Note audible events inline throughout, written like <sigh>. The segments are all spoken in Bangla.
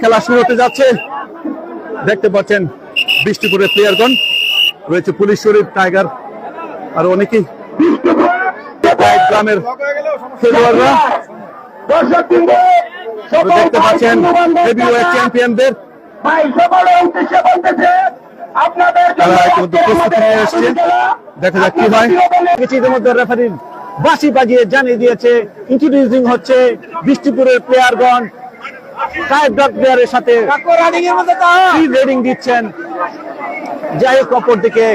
খেলা শুরু হতে যাচ্ছে। দেখতে পাচ্ছেন বৃষ্টিপুরের প্লেয়ারগণ রয়েছে পুলিশ শরীফ টাইগার আর অনেকেই। গ্রামের খেলোয়াড়রা। দেখতে পাচ্ছেন চ্যাম্পিয়নদের দেখা বাজিয়ে জানিয়ে দিয়েছে। ইন্ট্রোডিউসিং হচ্ছে বৃষ্টিপুরের প্লেয়ারগণ কায়েব ডট প্লেয়ারের সাথে ফ্রি রেডিং দিচ্ছেন। যাই হোক অপর দিকে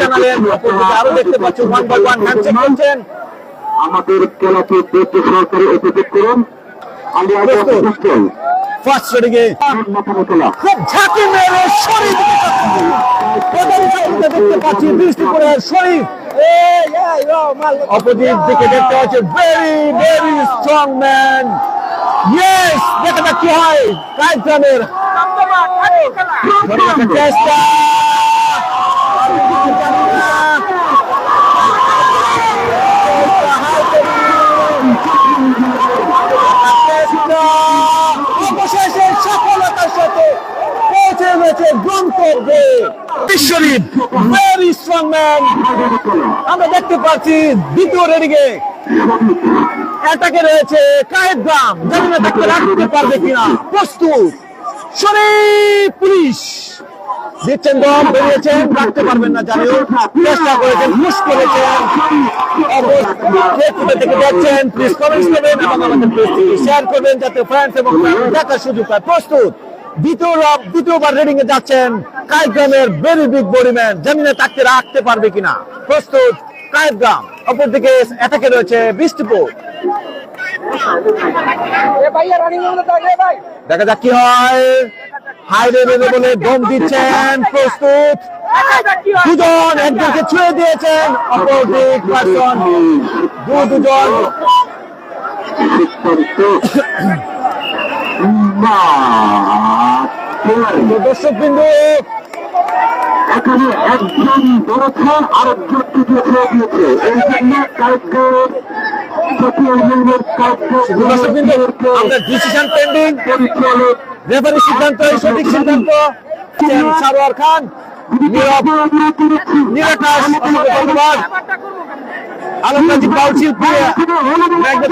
জানালেন। আরও দেখতে পাচ্ছি ওয়ান বাই ওয়ান হ্যান্ডশেক করছেন। আমাদের খেলাকে দেখতে সরকারি উপযোগ করুন। আমরা প্রস্তুত। প্রস্তুত ফার্স্ট রেডিং এ খুব ঝাঁকি মেরে শরীফ দেখতে পাচ্ছি বৃষ্টিপুরের শরীফ অপোজিট দিকে দেখতে পাচ্ছি very very strong man yes দেখা যাক কি হয়। চেষ্টা। অবশেষে সফলতার সাথে পৌঁছে গেছে গন্তব্যে। ভেরি স্ট্রং ম্যান আমরা দেখতে পাচ্ছি দ্বিতীয় অ্যাটাকে রয়েছে কায়েদগ্রাম জানি না তাকে রাখতে পারবে কিনা। প্রস্তুত। পুলিশ। দিচ্ছেন দম, বেরিয়েছেন, রাখতে পারবেন না, জানিও। চেষ্টা করেছেন, পুশ করেছেন। দেখছেন প্লিজ করবেন এবং আমাদের শেয়ার করবেন, যাতে ফ্রেন্ডস এবং দেখার সুযোগ পায়। প্রস্তুত। দ্বিতীয় দ্বিতীয়বার রেডিং এ যাচ্ছেন কায়গ্রামের ভেরি বিগ বডিম্যান জানি না তাকে রাখতে পারবে কিনা? প্রস্তুত কায়গ্রাম অপরদিকে অ্যাটাকে রয়েছে বৃষ্টিপুর দেখা যাক কি হয়। হাই রেভেলে বলে দম দিচ্ছেন প্রস্তুত। দুজন একজনকে ছুঁয়ে দিয়েছেন পার্সন দু দুজন দর্শক বিন্দু এখানে একজন ধরেছে আরেকজনকে দিয়ে ছেড়ে দিয়েছে। এই জন্য পরিচালক রেফারি সিদ্ধান্ত সঠিক সিদ্ধান্ত। সারোয়ার খান ধন্যবাদ। আলমগাজী বাউল শিল্পী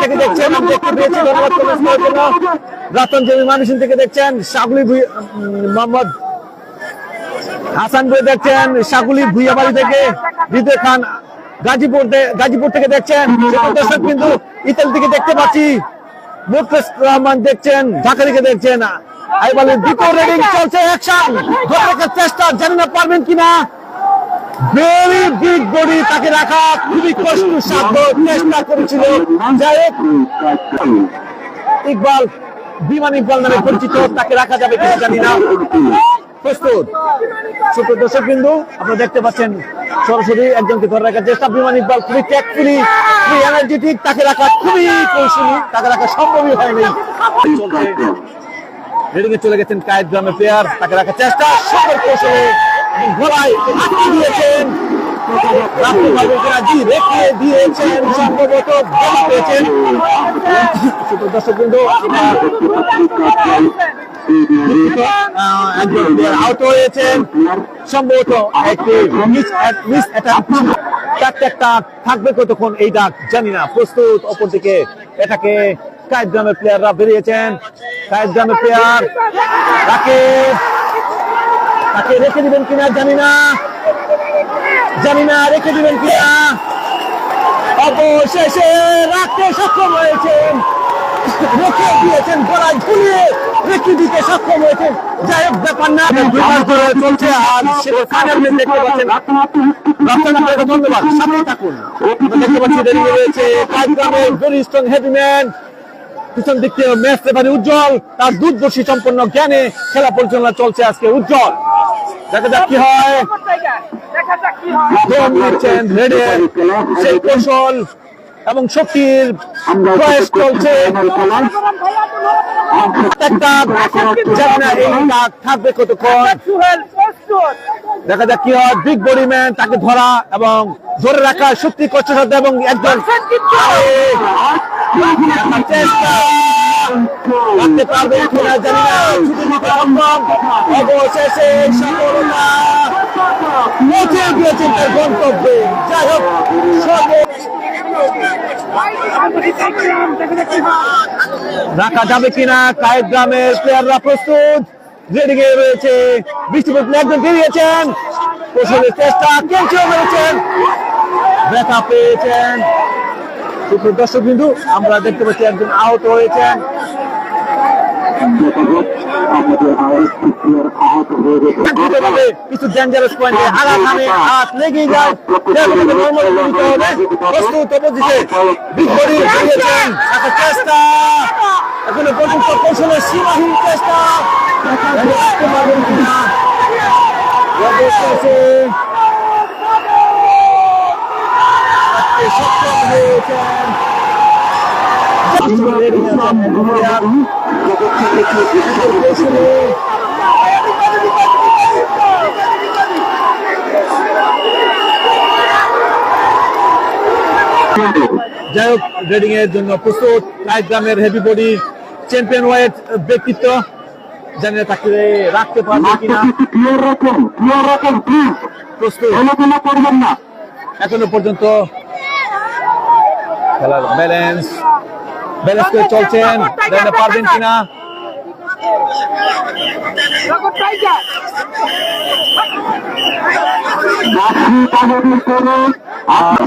থেকে দেখছেন আমি দেখতে পেয়েছি ধন্যবাদ কমেন্টস করার জন্য। রতন জমি মানুষিন থেকে দেখছেন শাগুলি মোহাম্মদ হাসান দেখছেন ভুইয়াবাড়ি থেকে হৃদয় খান গাজীপুর গাজীপুর থেকে দেখছেন দর্শক কিন্তু ইতালি থেকে দেখতে পাচ্ছি রহমান দেখছেন ঢাকা থেকে দেখছেন আই বলেন দ্বিতীয় রেডিং চলছে অ্যাকশন। চেষ্টা জানি না পারবেন কিনা। তাকে রাখা খুবই চেষ্টা করেছিল। ইকবাল, বিমান ইকবাল নামে পরিচিত, তাকে রাখা যাবে জানি না। প্রস্তুত। ছোট দর্শক বিন্দু আপনারা দেখতে পাচ্ছেন সরাসরি একজনকে ধরে রাখার চেষ্টা। বিমান ইকবাল খুবই ট্যাকফুলি খুবই এনার্জেটিক তাকে রাখা খুবই কৌশলী, তাকে রাখা সম্ভবই হয়নি। চলছে। রেডিং এ চলে গেছেন কায়েদ গ্রামের প্লেয়ার তাকে রাখার চেষ্টা সুন্দর কৌশলে। ঘোড়ায় দিয়েছেন। সম্ভবত থাকবে কতক্ষণ এই ডাক জানি না। প্রস্তুত অপরদিকে এটাকে কায়েদ গ্রামের প্লেয়াররা বেরিয়েছেন। কায়েদ গ্রামের প্লেয়ার তাকে তাকে রেখে দিবেন কিনা জানি না। জানি না রেখে দিবেন কিনা। অবশেষে রাখতে সক্ষম হয়েছেন। রেখে দিয়েছেন গলায় ঝুলিয়ে রেখে দিতে সক্ষম হয়েছেন। যাই হোক ব্যাপার না। চলছে আর সেটা ফাইনাল দেখতে পাচ্ছেন। ধন্যবাদ সাথেই থাকুন। দেখতে পাচ্ছি দাঁড়িয়ে রয়েছে কাজগ্রামের ভেরি স্ট্রং হেভি পিছন দিক থেকে ম্যাচ রেফারি উজ্জ্বল। তার দূরদর্শী সম্পন্ন জ্ঞানে খেলা পরিচালনা চলছে আজকে উজ্জ্বল। দেখা যাক কি হয় সেই কৌশল এবং শক্তির প্রয়াস চলছে থাকবে কতক্ষণ দেখা যাক কি হয় বিগ বডি ম্যান তাকে ধরা এবং ধরে রাখা সত্যি কষ্টসাধ্য এবং একজন চেষ্টা রাখতে পারবে কিনা জানি না। অবশেষে সফলতা গন্তব্যে। যাই হোক রাখা যাবে কিনা কায়েদ গ্রামের প্লেয়াররা প্রস্তুত। রেডি এ রয়েছে। বৃষ্টিপত একজন বেরিয়েছেন। কৌশলের চেষ্টা কেঞ্চিও মেরেছেন। ব্যথা পেয়েছেন। দর্শক বিন্দু আমরা দেখতে পাচ্ছি একজন আহত হয়েছেন। হয়ে কিছু ডেঞ্জারাস পয়েন্টে আঘাত হানে হাত লেগে যায়। প্রস্তুত অপোজিটে বিপরীত বেরিয়েছেন একটা চেষ্টা। এখনও পর্যন্ত কৌশলের সীমাহীন চেষ্টা রাখতে পারবেন কিনা অবশেষে আজকে সক্ষম হয়েছেন কৌশলে যাই হোক রেডিং এর জন্য প্রস্তুত। লাইট গ্রামের হেভি বডি চ্যাম্পিয়ন ওয়েট ব্যক্তিত্ব। জানি না তাকে রাখতে পারবে কিনা। প্রস্তুত। করবেন না। এখনও পর্যন্ত খেলার ব্যালেন্স ব্যালেন্স করে চলছেন পারবেন কিনা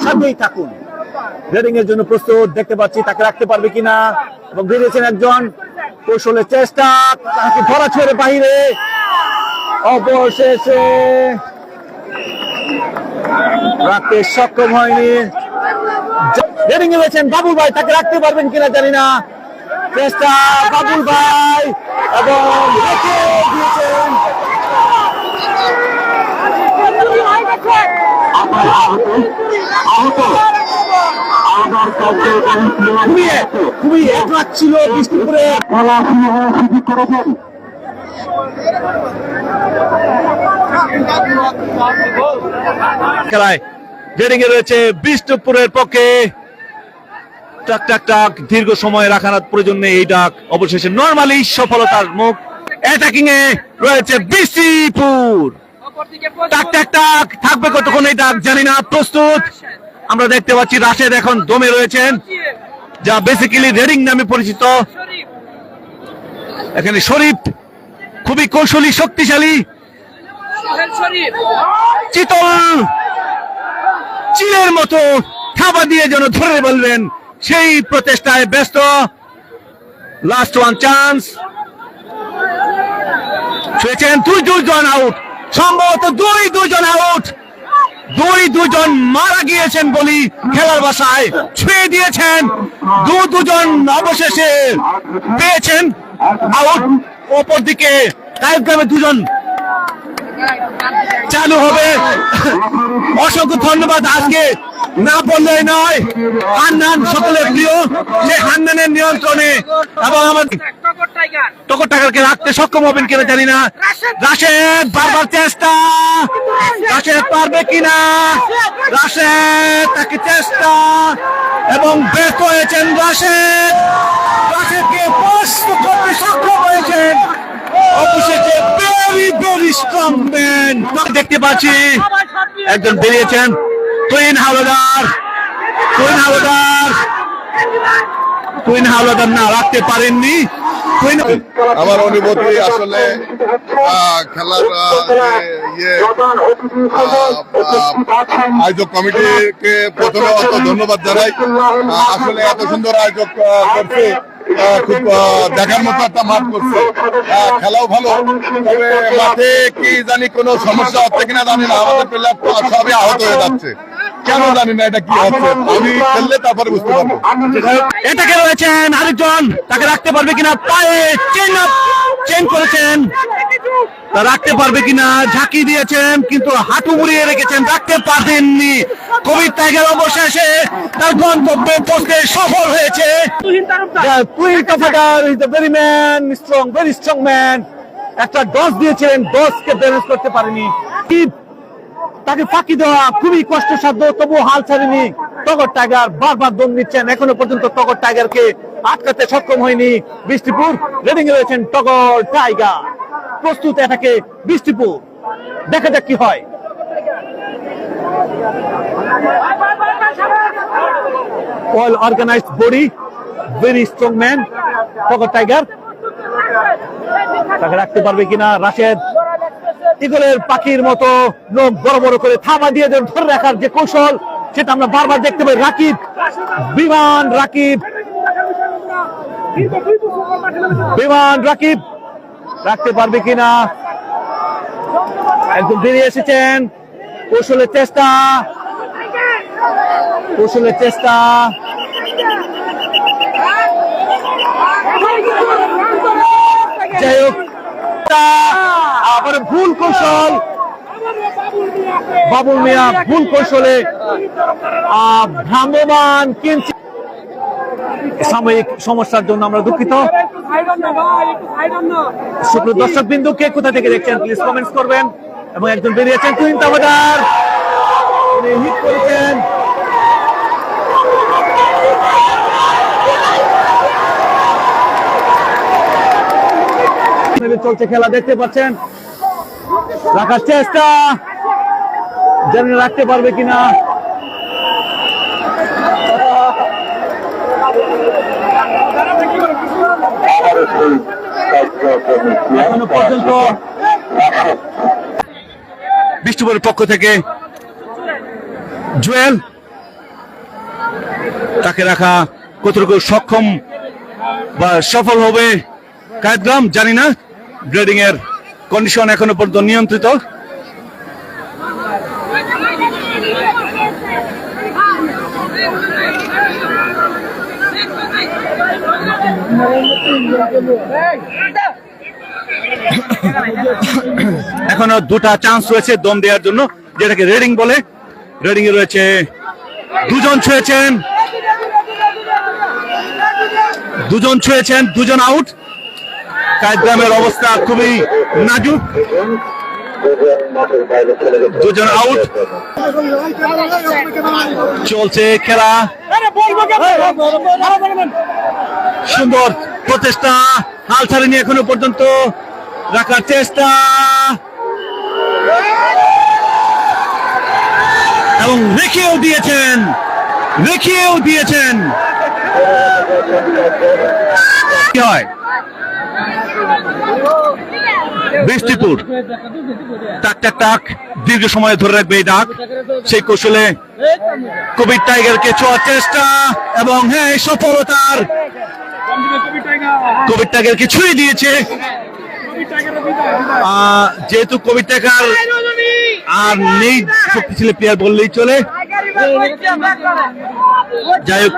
সাথেই এর জন্য প্রস্তুত, দেখতে পাচ্ছি তাকে রাখতে কিনা, এবং একজন চেষ্টা, তাকে অবশেষে রাখতে সক্ষম হয়নি। রেডিং এ রয়েছেন বাবুল ভাই, তাকে রাখতে পারবেন কিনা জানি না। চেষ্টা বাবুল ভাই এবং রেখে দিয়েছেন। ছিল বিষ্ণুপুরে। খেলায় রেডিং এ রয়েছে বিষ্ণুপুরের পক্ষে টাক টাক টাক, দীর্ঘ সময় রাখার প্রয়োজন নেই, এই ডাক অবশেষে নর্মালি সফলতার মুখ অ্যাটাকিং এ রয়েছে বিষ্ণুপুর টাক টাক টাক, থাকবে কতক্ষণ এই ডাক জানি না, প্রস্তুত। আমরা দেখতে পাচ্ছি রাশেদ এখন দমে রয়েছেন, যা বেসিক্যালি রেডিং নামে পরিচিত। এখানে শরীফ খুবই কৌশলী, শক্তিশালী। চিতল, চিলের মতো থাবা দিয়ে যেন ধরে বলবেন সেই প্রচেষ্টায় ব্যস্ত। লাস্ট ওয়ান চান্স ছুঁয়েছেন দুই দুইজন আউট সম্ভবত দুই দুইজন আউট দুই দুজন মারা গিয়েছেন বলি খেলার বাসায়। ছুঁয়ে দিয়েছেন দু দুজন অবশেষে পেয়েছেন আউট অপর দিকে কায়েব গ্রামে দুজন চালু হবে। অসংখ্য ধন্যবাদ আজকে। না বললেই নয়, হান্নান সকলের প্রিয় সে হান্নানের নিয়ন্ত্রণে এবং আমার টকর টাকাকে রাখতে সক্ষম হবেন কিনা জানি না। রাশেদ, বারবার চেষ্টা। রাশেদ পারবে কিনা? রাশেদ, তাকে চেষ্টা। এবং ব্যর্থ হয়েছেন রাশেদ। রাশেদকে প্রশ্ন করতে সক্ষম হয়েছেন। অবশেষে দেখতে পাচ্ছি। একজন বেরিয়েছেন। তুইন হাওলাদার। তুইন হাওলাদার। তুইন হাওলাদার না, রাখতে পারেননি। আমার অনুভূতি আসলে খেলার ইয়ে আয়োজক কমিটিকে প্রথমে অত ধন্যবাদ জানাই। আসলে এত সুন্দর আয়োজক করছে। দেখার মতো একটা মাঠ করছে। খেলাও ভালো। তবে মাঠে কি জানি কোনো সমস্যা হচ্ছে কিনা জানি না। আমাদের প্লেয়ার সবই আহত হয়ে যাচ্ছে। কেন জানি না এটা কি হচ্ছে। আমি খেললে তারপরে বুঝতে পারব। রয়েছেন? আরেকজন তাকে রাখতে পারবে কিনা? পায়ে চেন চেন করেছেন। তা রাখতে পারবে কিনা? ঝাঁকি দিয়েছেন কিন্তু হাঁটু মুড়িয়ে রেখেছেন রাখতে পারেননি। কোভিড টাইগার অবশেষে তার গন্তব্যে পৌঁছতে সফল হয়েছে। Tuhin Kafadar is the very man strong very strong man একটা ডস দিয়েছিলেন ডসকে ব্যালেন্স করতে পারেনি। কি তাকে ফাঁকি দেওয়া খুবই কষ্টসাধ্য তবু হাল ছাড়েনি। টগর টাইগার বারবার দম নিচ্ছেন এখনও পর্যন্ত টগর টাইগারকে আটকাতে সক্ষম হয়নি বৃষ্টিপুর। রেডিং রয়েছেন টগর টাইগার। প্রস্তুত এটাকে বৃষ্টিপুর। দেখা যাক কি হয়। Well organized body very strong man টগর টাইগার। তাকে রাখতে পারবে কিনা রাশেদ। ইগলের পাখির মতো লোক বড় বড় করে থামা দিয়ে ধরে রাখার যে কৌশল, সেটা আমরা বারবার দেখতে পাই। রাকিব, বিমান রাকিব বিমান, রাকিব, রাখতে পারবে কিনা? একদম বেরিয়ে এসেছেন। কৌশলের চেষ্টা। কৌশলের চেষ্টা। যাই হোক আবার ভুল কৌশল। বাবুল মিয়া, ভুল কৌশলে ভ্রাম্যমান কিঞ্চিত সাময়িক সমস্যার জন্য আমরা দুঃখিত। শুক্র দর্শক বিন্দু কে কোথা থেকে দেখছেন? প্লিজ কমেন্টস করবেন। এবং একজন বেরিয়েছেন তুহিন তাবাদার। হিট করেছেন। চলছে, খেলা দেখতে পাচ্ছেন। রাখার চেষ্টা। জানি রাখতে পারবে কিনা। বৃষ্টিপুরের পক্ষ থেকে জুয়েল, তাকে রাখা কতটুকু সক্ষম বা সফল হবে, কায়দগ্রাম জানি না। গ্রেডিং এর কন্ডিশন এখনও পর্যন্ত নিয়ন্ত্রিত। <coughs> এখনও দুটা চান্স রয়েছে দম দেওয়ার জন্য, যেটাকে রেডিং বলে। রেডিং এ রয়েছে, দুজন ছুঁয়েছেন। দুজন ছুঁয়েছেন, দুজন আউট কায়গ্রামের অবস্থা খুবই নাজুক। দুজন আউট চলছে খেলা। সুন্দর প্রচেষ্টা, হাল ছাড়েনি এখনও পর্যন্ত। রাখার চেষ্টা। এবং রেখেও দিয়েছেন রেখেও দিয়েছেন। কি হয়? বৃষ্টিপুর। টাক টাক টাক, দীর্ঘ সময় ধরে রাখবে এই ডাক। সেই কৌশলে কবির টাইগারকে ছোঁয়ার চেষ্টা এবং হ্যাঁ সফলতার কোভিড টাইগারকে ছুঁয়ে দিয়েছে? যেহেতু কোভিড টাইগার আর নেই শক্তিশালী প্লেয়ার বললেই চলে। যাই হোক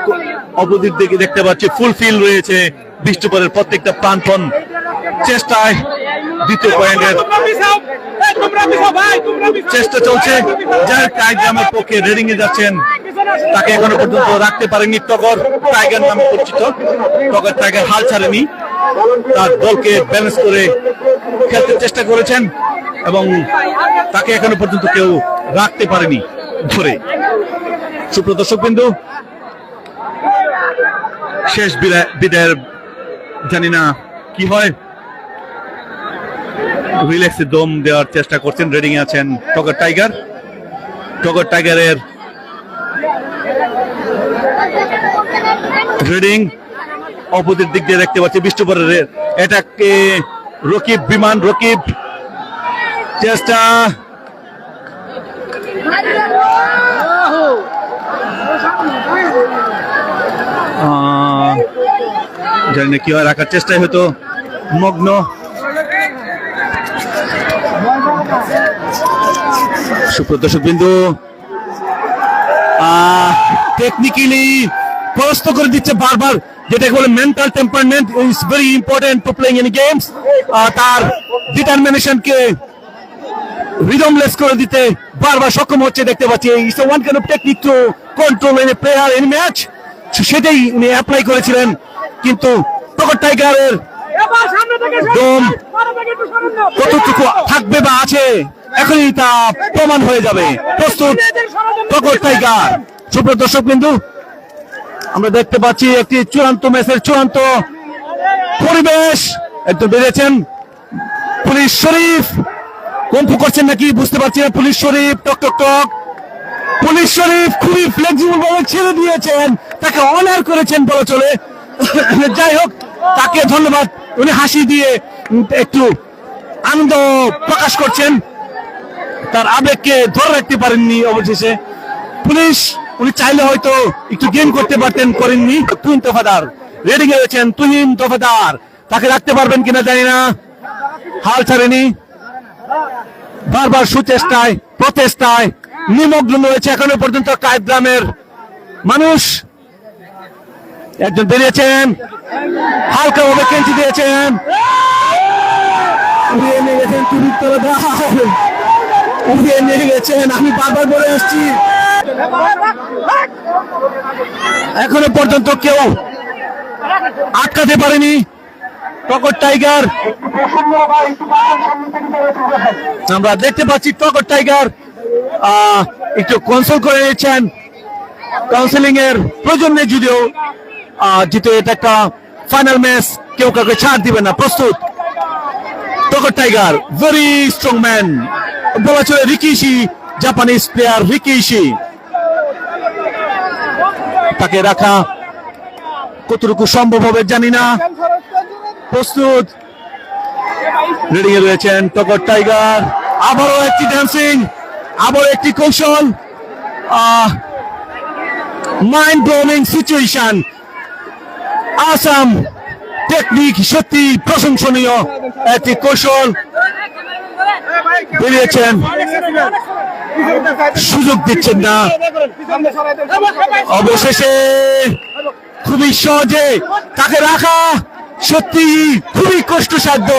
অপোজিট দিকে দেখতে পাচ্ছি ফুল ফিল রয়েছে বৃষ্টিপুরের প্রত্যেকটা প্রাণপণ চেষ্টায় দ্বিতীয় পয়েন্টের চেষ্টা চলছে। যার টাইগ্রামের পক্ষে রেডিং এ যাচ্ছেন তাকে এখনও পর্যন্ত রাখতে পারেনি টগর টাইগার নামে পরিচিত। টগর টাইগার হাল ছাড়েনি। তার দলকে ব্যালেন্স করে খেলতে চেষ্টা করেছেন এবং তাকে এখনও পর্যন্ত কেউ রাখতে পারেনি ধরে। সুপ্রদর্শক বিন্দু শেষ বিদায়- বিদায়ের জানি না কি হয়। রিল্যাক্সে দম দেওয়ার চেষ্টা করছেন রেডিং আছেন টগর টাইগার। টগর টাইগারের রেডিং অপোজিট দিক দিয়ে দেখতে পাচ্ছি বিষ্ণুপুরের এটাকে রকিব বিমান, রকিব, চেষ্টা। জানি না কি হয়, রাখার চেষ্টায় হয়তো মগ্ন। সুপ্রদর্শক বিন্দু টেকনিক্যালি পরাস্ত করে দিচ্ছে বারবার, যেটাকে বলে mental temperament is very important to playing in games তার ডিটারমিনেশনকে রিদমলেস করে দিতে বারবার সক্ষম হচ্ছে দেখতে পাচ্ছি। It's one kind of technique to control an player in match সেটাই উনি অ্যাপ্লাই করেছিলেন। কিন্তু প্রকট টাইগারের দম কতটুকু থাকবে বা আছে, এখনই তা প্রমাণ হয়ে যাবে। প্রস্তুত প্রকট টাইগার সুপ্রিয় দর্শক বিন্দু আমরা দেখতে পাচ্ছি একটি চূড়ান্ত ম্যাচের চূড়ান্ত পরিবেশ। একটু বেড়েছেন পুলিশ শরীফ। কম্পু করছেন নাকি? বুঝতে পারছি না, পুলিশ শরীফ, টক টক টক। পুলিশ শরীফ খুবই ফ্লেক্সিবল ভাবে ছেড়ে দিয়েছেন। তাকে অনার করেছেন বলে চলে। যাই হোক, তাকে ধন্যবাদ। উনি হাসি দিয়ে একটু আনন্দ প্রকাশ করছেন। তার আবেগকে ধরে রাখতে পারেননি অবশেষে। পুলিশ উনি চাইলে হয়তো একটু গেম করতে পারতেন করেননি। তুহিন তোফাদার। রেডিং এ রয়েছেন তুহিন দফাদার তাকে রাখতে পারবেন কিনা জানি না। হাল ছাড়েনি। বারবার সুচেষ্টায়, প্রচেষ্টায় নিমগ্ন রয়েছে এখনও পর্যন্ত কায়েদ গ্রামের মানুষ। একজন বেরিয়েছেন। হালকা ভাবে কেঞ্চি দিয়েছেন। উড়িয়ে নিয়ে গেছেন উড়িয়ে নিয়ে গেছেন। আমি বারবার বলে আসছি। এখনও পর্যন্ত কেউ আটকাতে পারেনি। টকর টাইগার। আমরা দেখতে পাচ্ছি টকর টাইগার একটু কনসোল করে নিচ্ছেন কাউন্সিলিং এর প্রয়োজন নেই যদিও যেহেতু এটা একটা ফাইনাল ম্যাচ কেউ কাউকে ছাড় দিবে না, প্রস্তুত। টকর টাইগার ভেরি স্ট্রং ম্যান বলা চলে রিকিশি জাপানিজ প্লেয়ার রিকিশি। তাকে রাখা কতটুকু সম্ভব হবে জানি না। প্রস্তুত। রেডিং এ রয়েছেন টকর টাইগার আবারও একটি ড্যান্সিং আবারও একটি কৌশল। Mind blowing situation awesome technique সত্যি প্রশংসনীয় একটি কৌশল। বেরিয়েছেন সুযোগ দিচ্ছেন না। অবশেষে খুবই সহজে তাকে রাখা সত্যি খুবই কষ্টসাধ্য।